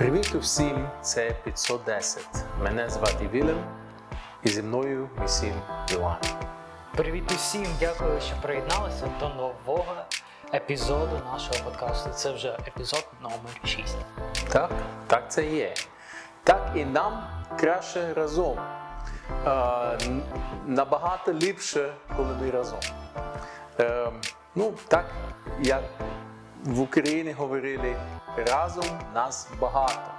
Привіт усім, це 510. Мене звати Вілем і зі мною мій син Іван. Привіт усім! Дякую, що приєдналися до нового епізоду нашого подкасту. Це вже епізод номер 6. Так, так це є. Так і нам краще разом. Е, набагато ліпше, коли ми разом. Е, ну, так, як в Україні говорили, разом нас багато.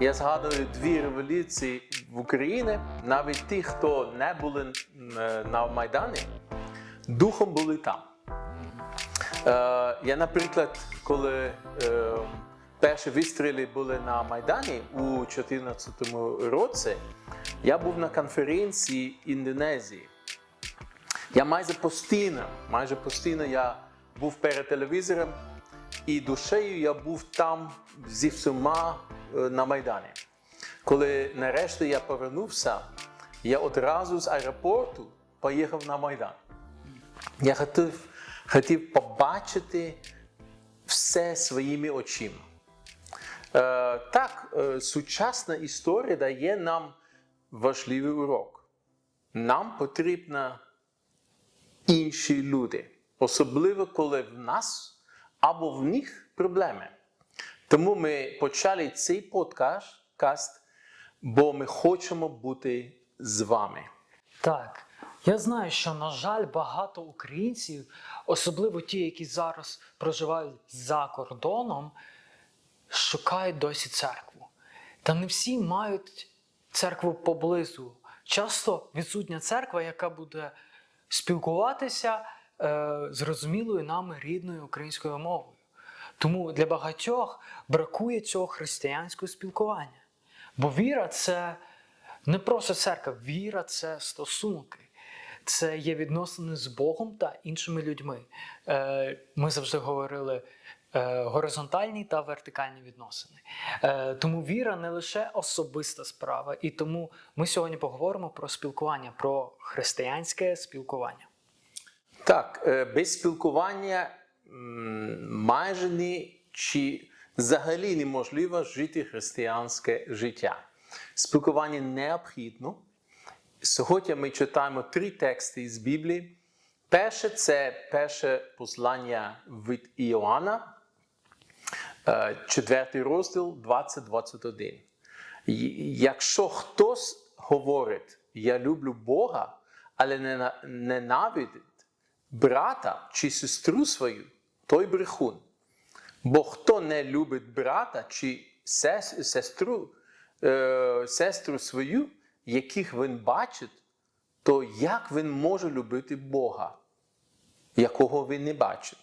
Я згадую дві революції в Україні, навіть ті, хто не були е, на Майдані, духом були там. Е, я, наприклад, коли е, перші вистріли були на Майдані у 2014 році, я був на конференції Індонезії. Я майже постійно, майже постійно я був перед телевізором, і душею я був там зі всіма е, на Майдані. Коли нарешті я повернувся, я одразу з аеропорту поїхав на Майдан. Я хотів, хотів побачити все своїми очима. Е, так, е, сучасна історія дає нам важливий урок. Нам потрібно інші люди, особливо коли в нас або в них проблеми. Тому ми почали цей подкаст, бо ми хочемо бути з вами. Так, я знаю, що, на жаль, багато українців, особливо ті, які зараз проживають за кордоном, шукають досі церкву. Та не всі мають церкву поблизу. Часто відсутня церква, яка буде спілкуватися зрозумілою нам рідною українською мовою. Тому для багатьох бракує цього християнського спілкування. Бо віра це не просто церква, віра це стосунки. Це є відносини з Богом та іншими людьми. Е, Ми завжди говорили е, горизонтальні та вертикальні відносини. Е, Тому віра не лише особиста справа, і тому ми сьогодні поговоримо про спілкування, про християнське спілкування. Так, е, без спілкування майже ні чи взагалі неможливо жити християнське життя. Спілкування необхідно. Сьогодні ми читаємо три тексти з Біблії. Перше це перше послання від Іоанна, е, четвертий розділ 20-21. Якщо хтось говорить, я люблю Бога, але нена- ненавидить брата чи сестру свою, той брехун. Бо хто не любить брата чи сес- сестру, е, сестру свою, яких він бачить, то як він може любити Бога, якого він не бачить?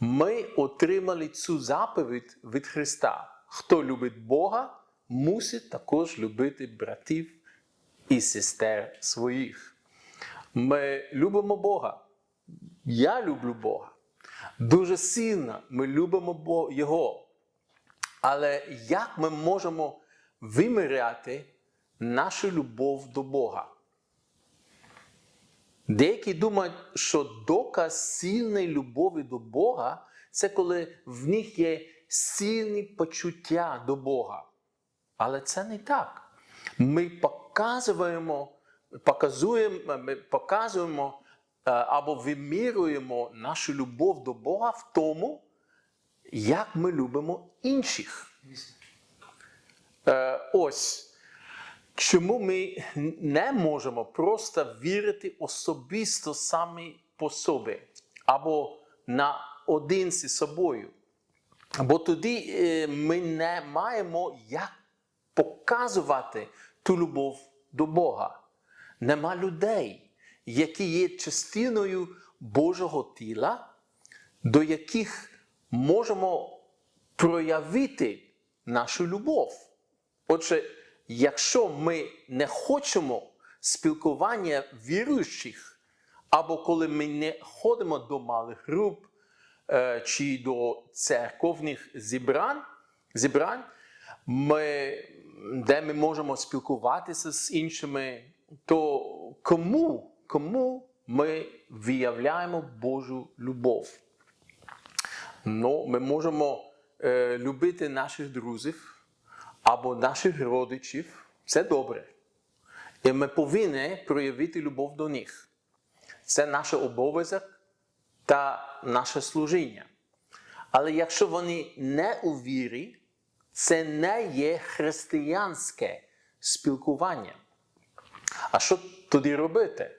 Ми отримали цю заповідь від Христа. Хто любить Бога, мусить також любити братів і сестер своїх. Ми любимо Бога. Я люблю Бога. Дуже сильно ми любимо Його. Але як ми можемо виміряти нашу любов до Бога? Деякі думають, що доказ сильної любові до Бога це коли в них є сильні почуття до Бога. Але це не так. Ми показуємо, показуємо, ми показуємо е, або вимірюємо нашу любов до Бога в тому, як ми любимо інших. Е, Ось чому ми не можемо просто вірити особисто самі по собі або наодинці з собою. Бо тоді е, ми не маємо як показувати ту любов до Бога. Нема людей, які є частиною Божого тіла, до яких можемо проявити нашу любов. Отже, якщо ми не хочемо спілкування віруючих, або коли ми не ходимо до малих груп е, чи до церковних зібрань, зібрань ми, де ми можемо спілкуватися з іншими, то кому, кому ми виявляємо Божу любов? Ну, ми можемо е, любити наших друзів або наших родичів. Це добре. І ми повинні проявити любов до них. Це наш обов'язок та наше служіння. Але якщо вони не у вірі, це не є християнське спілкування. А що тоді робити?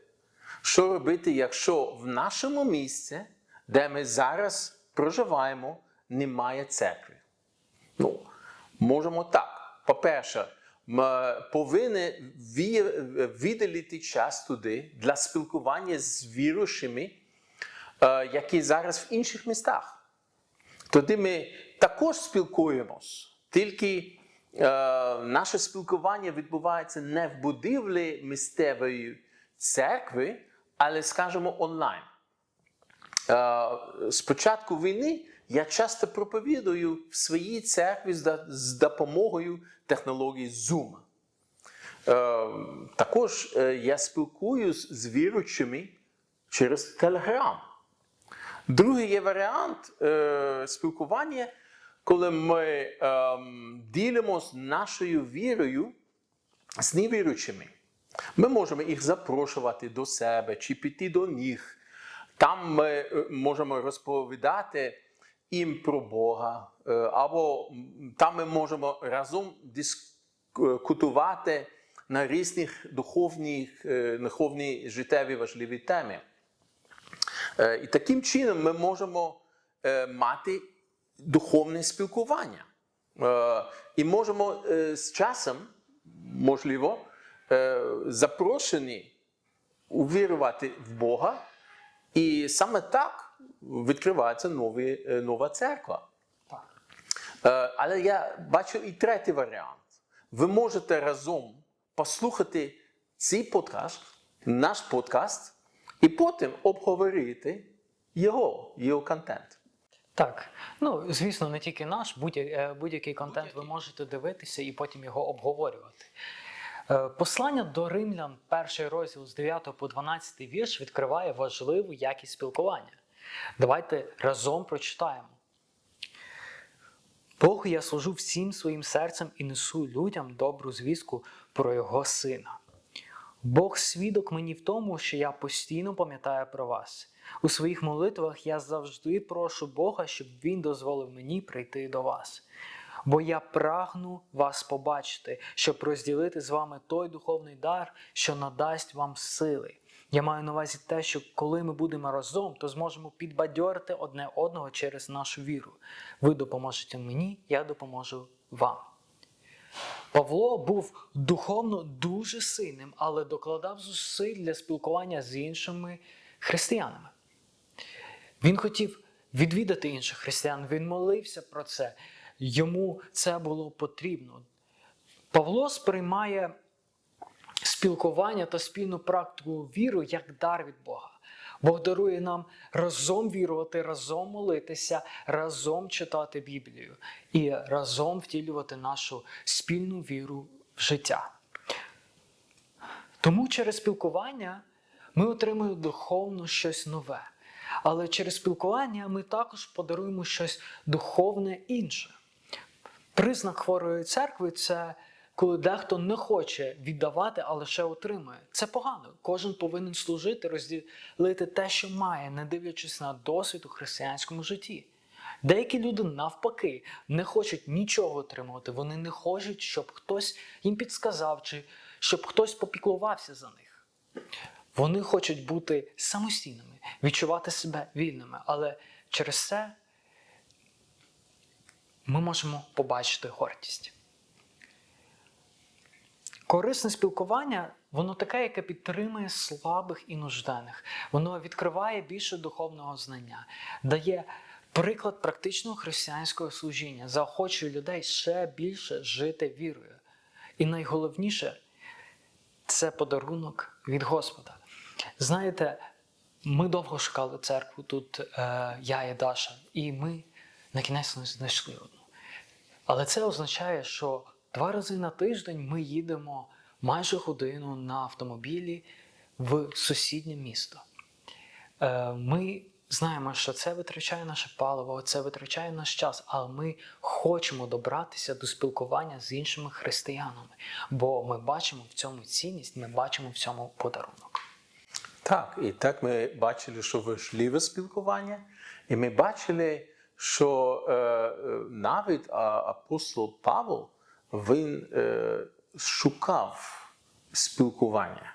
Що робити, якщо в нашому місці, де ми зараз проживаємо, немає церкви? Ну, можемо так. По-перше, ми повинні ві- виділити час туди для спілкування з віруючими, е, які зараз в інших містах. Тоді ми також спілкуємось, тільки е, наше спілкування відбувається не в будівлі місцевої церкви, але, скажімо, онлайн. Е, з початку війни я часто проповідую в своїй церкві з допомогою технології Zoom. Е, також е, я спілкуюсь з віруючими через Telegram. Другий є варіант е, спілкування, коли ми ем, ділимося нашою вірою з невіруючими. Ми можемо їх запрошувати до себе чи піти до них. Там ми е, можемо розповідати їм про Бога, е, або там ми можемо разом дискутувати на різних духовних, е, духовні життєві важливі теми. І таким чином ми можемо мати духовне спілкування. Е, І можемо е, з часом, можливо, е, запрошені увірувати в Бога. І саме так відкривається нові, нова церква. Але я бачу і третій варіант. Ви можете разом послухати цей подкаст, наш подкаст, і потім обговорити його, його контент. Так, ну звісно, не тільки наш, е, будь-який контент ви можете дивитися і потім його обговорювати. Е, Послання до римлян, перший розділ з 9 по 12 вірш, відкриває важливу якість спілкування. Давайте разом прочитаємо. Богу я служу всім своїм серцем і несу людям добру звістку про Його Сина. Бог свідок мені в тому, що я постійно пам'ятаю про вас. У своїх молитвах я завжди прошу Бога, щоб Він дозволив мені прийти до вас. Бо я прагну вас побачити, щоб розділити з вами той духовний дар, що надасть вам сили. Я маю на увазі те, що коли ми будемо разом, то зможемо підбадьорити одне одного через нашу віру. Ви допоможете мені, я допоможу вам. Павло був духовно дуже сильним, але докладав зусиль для спілкування з іншими християнами. Він хотів відвідати інших християн, він молився про це. Йому це було потрібно. Павло сприймає спілкування та спільну практику віру як дар від Бога. Бог дарує нам разом вірувати, разом молитися, разом читати Біблію і разом втілювати нашу спільну віру в життя. Тому через спілкування ми отримуємо духовно щось нове. Але через спілкування ми також подаруємо щось духовне інше. Признак хворої церкви це коли дехто не хоче віддавати, а лише отримує. Це погано. Кожен повинен служити, розділити те, що має, не дивлячись на досвід у християнському житті. Деякі люди навпаки не хочуть нічого отримувати. Вони не хочуть, щоб хтось їм підсказав, чи щоб хтось попіклувався за них. Вони хочуть бути самостійними, відчувати себе вільними, але через це ми можемо побачити гордість. Корисне спілкування, воно таке, яке підтримує слабих і нужденних. Воно відкриває більше духовного знання, дає приклад практичного християнського служіння, заохочує людей ще більше жити вірою. І найголовніше це подарунок від Господа. Знаєте, ми довго шукали церкву тут, е, я і Даша, і ми на кінець не знайшли одну. Але це означає, що два рази на тиждень ми їдемо майже годину на автомобілі в сусіднє місто. Е, Ми знаємо, що це витрачає наше паливо, це витрачає наш час, але ми хочемо добратися до спілкування з іншими християнами, бо ми бачимо в цьому цінність, ми бачимо в цьому подарунок. Так, і так ми бачили, що важливе спілкування, і ми бачили, що е, е, навіть апостол Павло він е, шукав спілкування.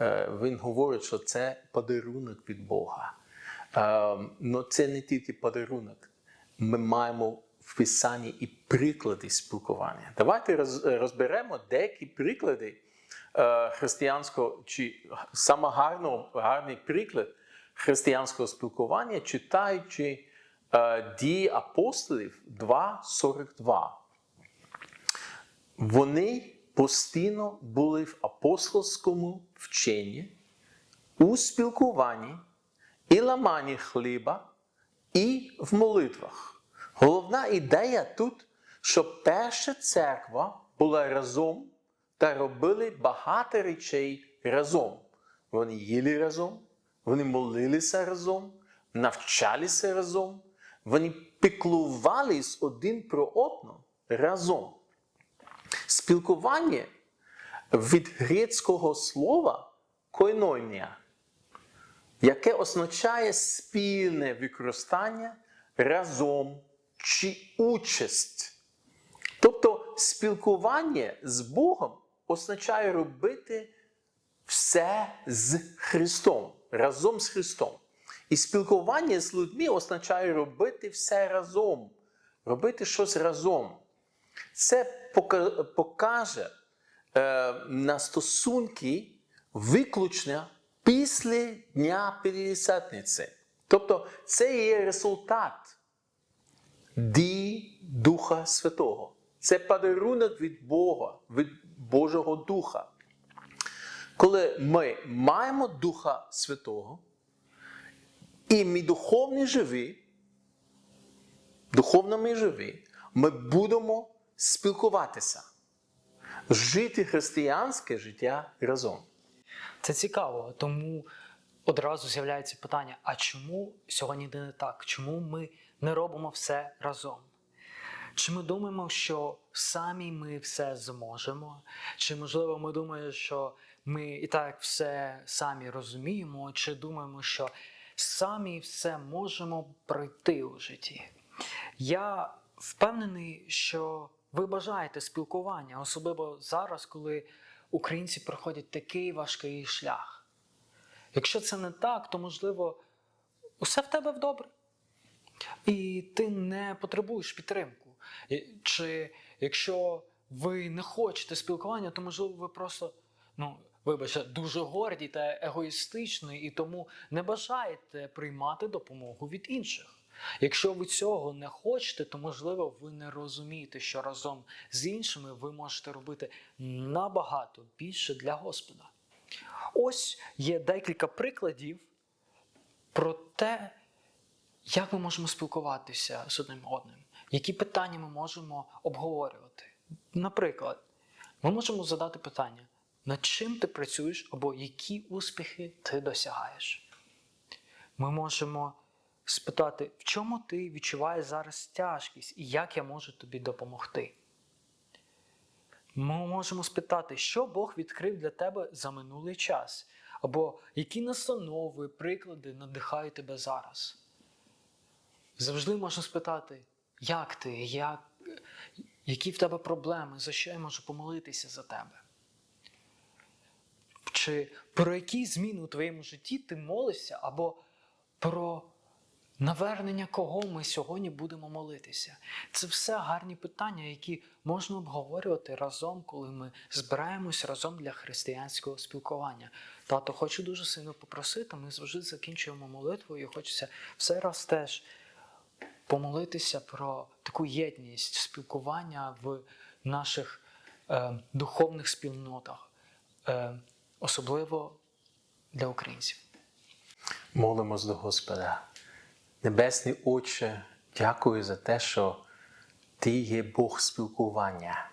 Е, він говорить, що це подарунок від Бога. Але це не тільки подарунок. Ми маємо в Писанні і приклади спілкування. Давайте роз- розберемо деякі приклади е, християнського чи саме гарний приклад християнського спілкування, читаючи е, дії апостолів 2.42. Вони постійно були в апостольському вченні, у спілкуванні і ламанні хліба, і в молитвах. Головна ідея тут, що перша церква була разом та робили багато речей разом. Вони їли разом, вони молилися разом, навчалися разом, вони піклувались один про одного разом. Спілкування від грецького слова койнонія, яке означає спільне використання разом чи участь. Тобто спілкування з Богом означає робити все з Христом, разом з Христом. І спілкування з людьми означає робити все разом, робити щось разом. Це покаже е, на стосунки виключно після Дня П'ятдесятниці. Тобто це є результат дії Духа Святого. Це подарунок від Бога, від Божого Духа. Коли ми маємо Духа Святого, і ми духовно живі, духовно ми живі, ми будемо спілкуватися, жити християнське життя разом. Це цікаво, тому одразу з'являється питання: а чому сьогодні не так? Чому ми не робимо все разом? Чи ми думаємо, що самі ми все зможемо? Чи можливо ми думаємо, що ми і так все самі розуміємо, чи думаємо, що самі все можемо пройти у житті? Я впевнений, що ви бажаєте спілкування, особливо зараз, коли українці проходять такий важкий шлях. Якщо це не так, то можливо усе в тебе добре. І ти не потребуєш підтримку. Чи якщо ви не хочете спілкування, то можливо ви просто, ну, вибачте, дуже горді та егоїстичні, і тому не бажаєте приймати допомогу від інших. Якщо ви цього не хочете, то можливо ви не розумієте, що разом з іншими ви можете робити набагато більше для Господа. Ось є декілька прикладів про те, як ми можемо спілкуватися з одним одним, які питання ми можемо обговорювати. Наприклад, ми можемо задати питання, над чим ти працюєш або які успіхи ти досягаєш. Ми можемо спитати, в чому ти відчуваєш зараз тяжкість і як я можу тобі допомогти. Ми можемо спитати, що Бог відкрив для тебе за минулий час, або які настанови, приклади надихають тебе зараз. Завжди можна спитати, як ти, як, які в тебе проблеми, за що я можу помолитися за тебе. Чи про які зміни у твоєму житті ти молишся, або про навернення кого ми сьогодні будемо молитися? Це все гарні питання, які можна обговорювати разом, коли ми збираємось разом для християнського спілкування. Тато, хочу дуже сильно попросити, ми завжди закінчуємо молитвою, і хочеться все раз теж помолитися про таку єдність спілкування в наших е, духовних спільнотах, е, особливо для українців. Молимось до Господа. Небесний Отче, дякую за те, що Ти є Бог спілкування.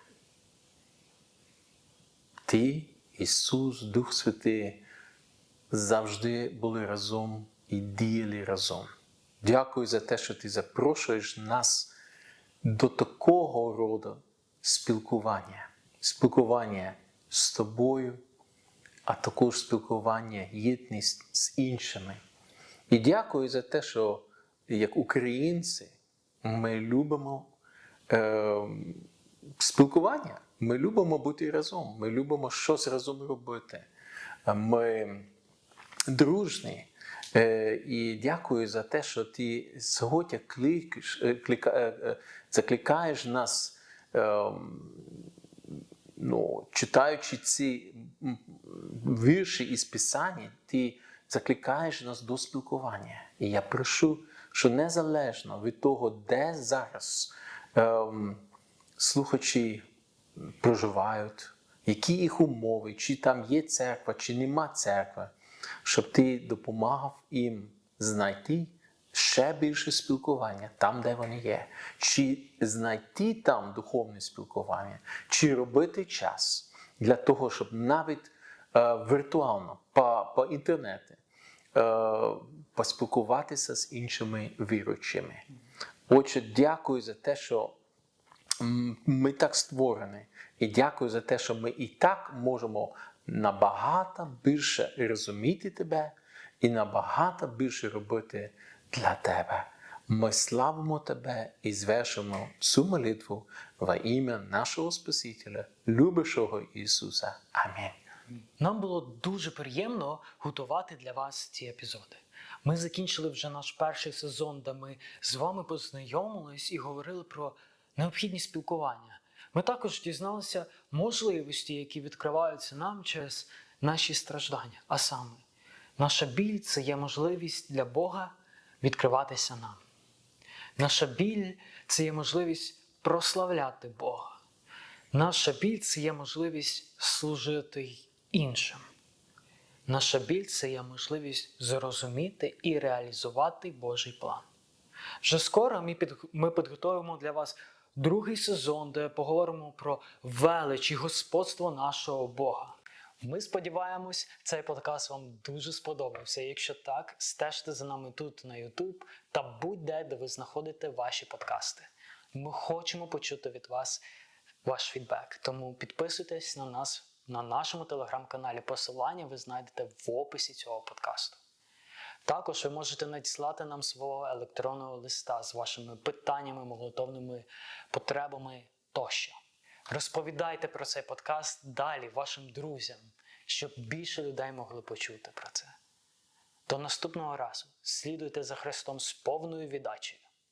Ти, Ісус, Дух Святий, завжди були разом і діяли разом. Дякую за те, що ти запрошуєш нас до такого роду спілкування. Спілкування з тобою, а також спілкування, єдність з іншими. І дякую за те, що як українці ми любимо е, спілкування. Ми любимо бути разом, ми любимо щось разом робити. Ми дружні. Е, І дякую за те, що ти сьогодні кликаєш, е, клика, е, закликаєш нас, ем, ну, читаючи ці вірші із Писання, ти закликаєш нас до спілкування. І я прошу, що незалежно від того, де зараз ем, слухачі проживають, які їх умови, чи там є церква, чи нема церкви, щоб ти допомагав їм знайти ще більше спілкування там, де вони є, чи знайти там духовне спілкування, чи робити час для того, щоб навіть віртуально по, по інтернету е, поспілкуватися з іншими віруючими. Отже, дякую за те, що ми так створені. І дякую за те, що ми і так можемо набагато більше розуміти тебе і набагато більше робити для тебе. Ми славимо тебе і звершимо цю молитву во ім'я нашого Спасителя, любящого Ісуса. Амінь. Нам було дуже приємно готувати для вас ці епізоди. Ми закінчили вже наш перший сезон, де ми з вами познайомились і говорили про необхідність спілкування. Ми також дізналися можливості, які відкриваються нам через наші страждання. А саме, наша біль це є можливість для Бога відкриватися нам. Наша біль це є можливість прославляти Бога. Наша біль це є можливість служити іншим. Наша біль це є можливість зрозуміти і реалізувати Божий план. Вже скоро ми, під, ми підготуємо для вас другий сезон, де поговоримо про велич і господство нашого Бога. Ми сподіваємось, цей подкаст вам дуже сподобався. Якщо так, стежте за нами тут на YouTube та будь-де, де ви знаходите ваші подкасти. Ми хочемо почути від вас ваш фідбек. Тому підписуйтесь на нас на нашому телеграм-каналі. Посилання ви знайдете в описі цього подкасту. Також ви можете надіслати нам свого електронного листа з вашими питаннями, молотовними потребами тощо. Розповідайте про цей подкаст далі вашим друзям, щоб більше людей могли почути про це. До наступного разу слідуйте за Христом з повною віддачею.